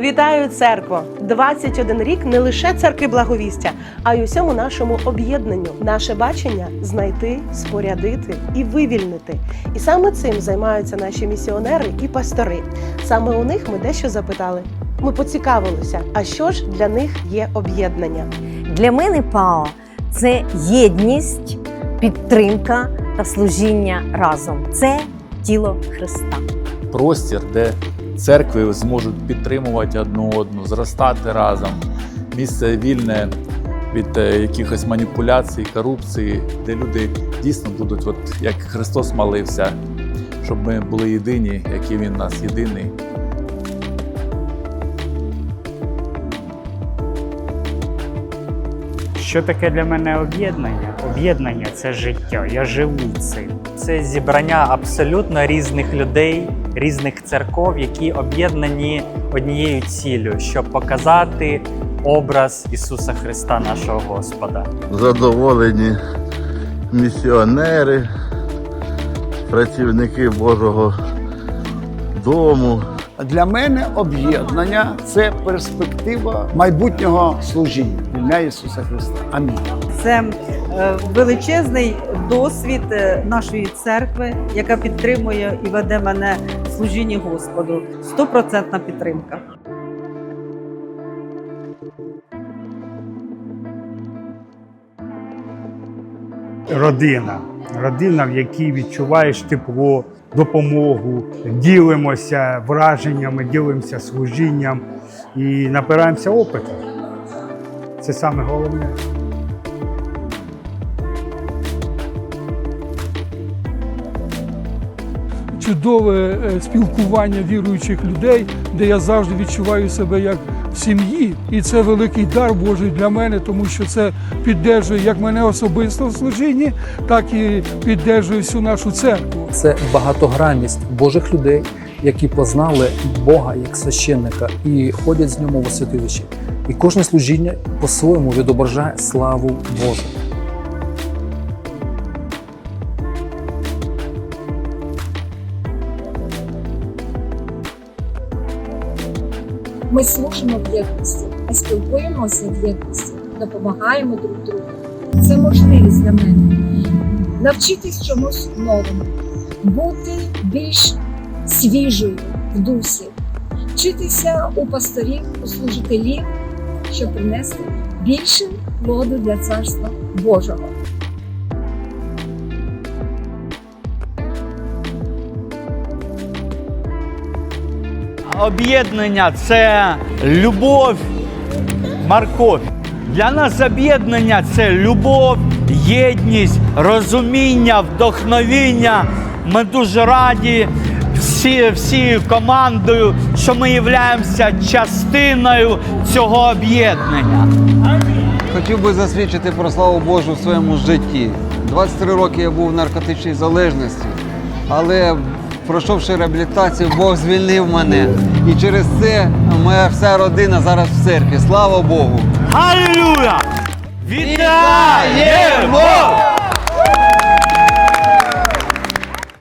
Вітаю, церкво! 21 рік не лише церкви благовістя, а й усьому нашому об'єднанню. Наше бачення знайти, спорядити і вивільнити. І саме цим займаються наші місіонери і пастори. Саме у них ми дещо запитали. Ми поцікавилися, а що ж для них є об'єднання. Для мене ПАО це єдність, підтримка та служіння разом. Це тіло Христа. простір, де церкви зможуть підтримувати одну одну, зростати разом. Місце вільне від е, якихось маніпуляцій, корупції, де люди дійсно будуть, от як Христос молився, щоб ми були єдині, який Він нас єдиний. Що таке для мене об'єднання? Об'єднання це життя. Я живу цим. Це зібрання абсолютно різних людей, різних церков, які об'єднані однією ціллю, щоб показати образ Ісуса Христа, нашого Господа. задоволені місіонери, працівники Божого дому. Для мене об'єднання це перспектива майбутнього служіння в ім'я Ісуса Христа. Амінь. Це е, величезний досвід е, нашої церкви, яка підтримує і веде мене служінні Господу. Стопроцентна підтримка. Родина. Родина, в якій відчуваєш тепло, допомогу, ділимося враженнями, ділимося служінням і набираємося опиту. Це саме головне. Чудове е, спілкування віруючих людей, де я завжди відчуваю себе як в сім'ї. І це великий дар Божий для мене, тому що це піддержує як мене особисто в служінні, так і піддержує всю нашу церкву. це багатогранність Божих людей, які познали Бога як священника і ходять з ньому в святилищі. І кожне служіння по-своєму відображає славу Божу. Ми служимо в єдності, ми спілкуємося в єдності, допомагаємо друг другу. Це можливість для мене навчитись чомусь новому, бути більш свіжою в дусі, вчитися у пасторів, у служителів, щоб принести більше плоду для царства Божого. Об'єднання це любов, морковь. Для нас об'єднання це любов, єдність, розуміння, вдохновіння. Ми дуже раді всі, всією командою, що ми являємося частиною цього об'єднання. Хотів би засвідчити про славу Божу в своєму житті. 23 роки я був в наркотичній залежності, але пройшовши реабілітацію, Бог звільнив мене. І через це моя вся родина зараз в церкві. Слава Богу! Алілуя! Вітаємо!